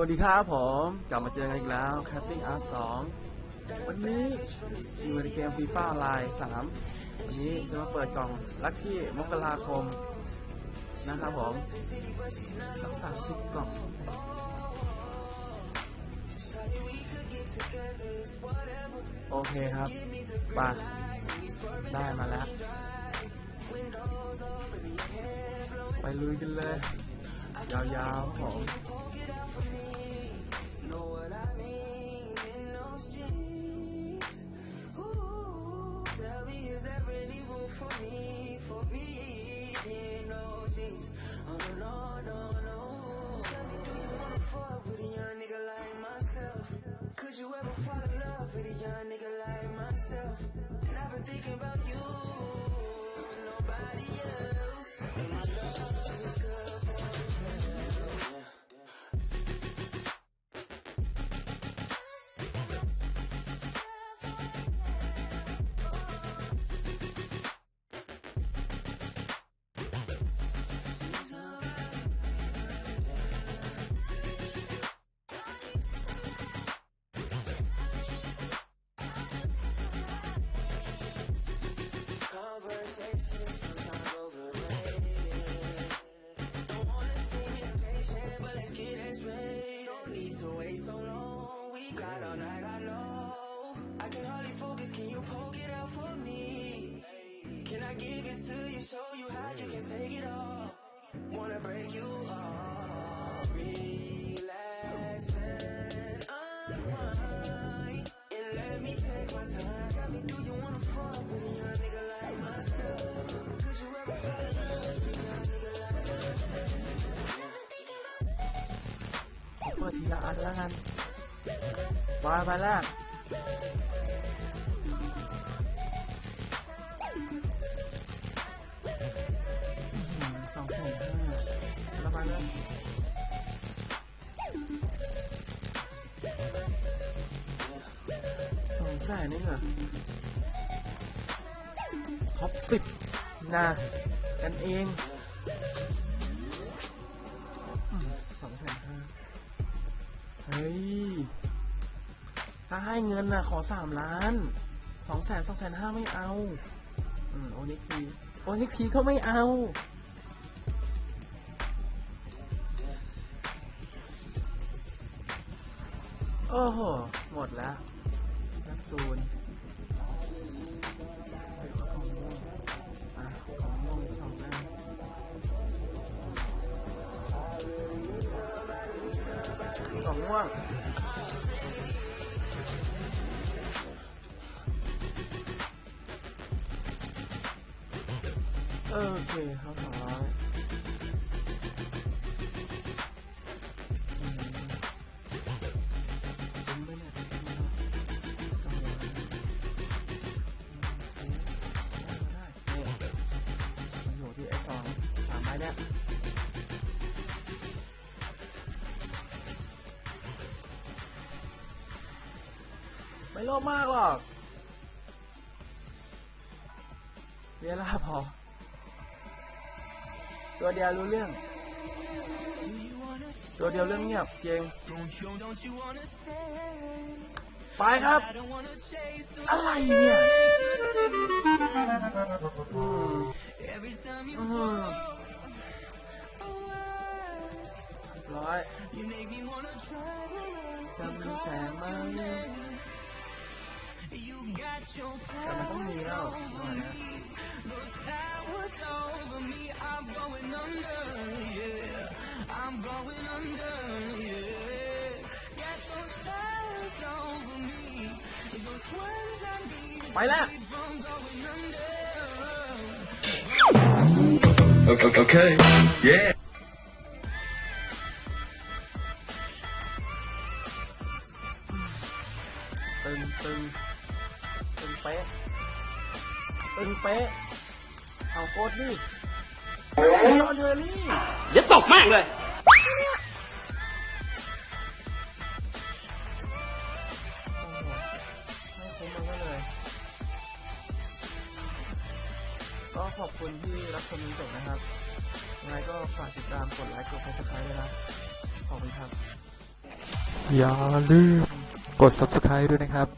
วัสดีครับผมกลับมาเจอกันอีกแล้ว Cutting R 2วันนี้อยู่ในเกม FIFA Online 3 วันนี้จะมาเปิดกล่องลัคกี้มกราคม นะครับผม สักสามสิบกล่อง โอเคครับไปได้มาแล้ว ไปลุยกันเลย ยาวๆครับผม ever fall in love with a young nigga like myself? Never thinking about you, nobody else. And my love is good. till you show you how you can take it all. Wanna break you off. Relax and unwind. And let me take my time. Tell me, do you wanna fuck with a young nigga like myself? Could you ever fall in love with a young nigga like myself? แล้วไปแล้วสองแสนนี่เหรอท็อปสิบนะกันเองสองแสนห้าเฮ้ย ถ้าให้เงินน่ะขอสามล้านสองแสนสองแสนห้าไม่เอา อืมโอนิกพีโอนิกพีก็ไม่เอา อ้โห หมดแล้วแคปซูลของม่วงอะของม่วงสองอันของม่วงเออโอเคเขาสองร้อย นี่ยไม่โลภมากหรอก เวลาพอ ตัวเดียวรู้เรื่อง ตัวเดียวเรื่องเงียบเจงไปครับ อะไรเนี่ย ร้อย You make me wanna try to run. จะมีแสงไหม You got your แต่มันต้องมีแล้วประมาณเนี้ย powers over me. I'm going under, yeah. I'm going under, yeah. Got those powers over me. Those ones I need ไปแล้ว from going under. Okay, okay. yeah. ตึงเป๊ะเอาโคตรดิจอห์นเฮอร์รี่เดี๋ยวตกมากเลยโอ้โหไม่คุ้มมันก็เลย ก็ขอบคุณที่รับชมจนจบนะครับยังไงก็ฝากติดตามกดไลค์กด subscribe ด้วยนะขอบคุณครับ อย่าลืมกด subscribe ด้วยนะครับ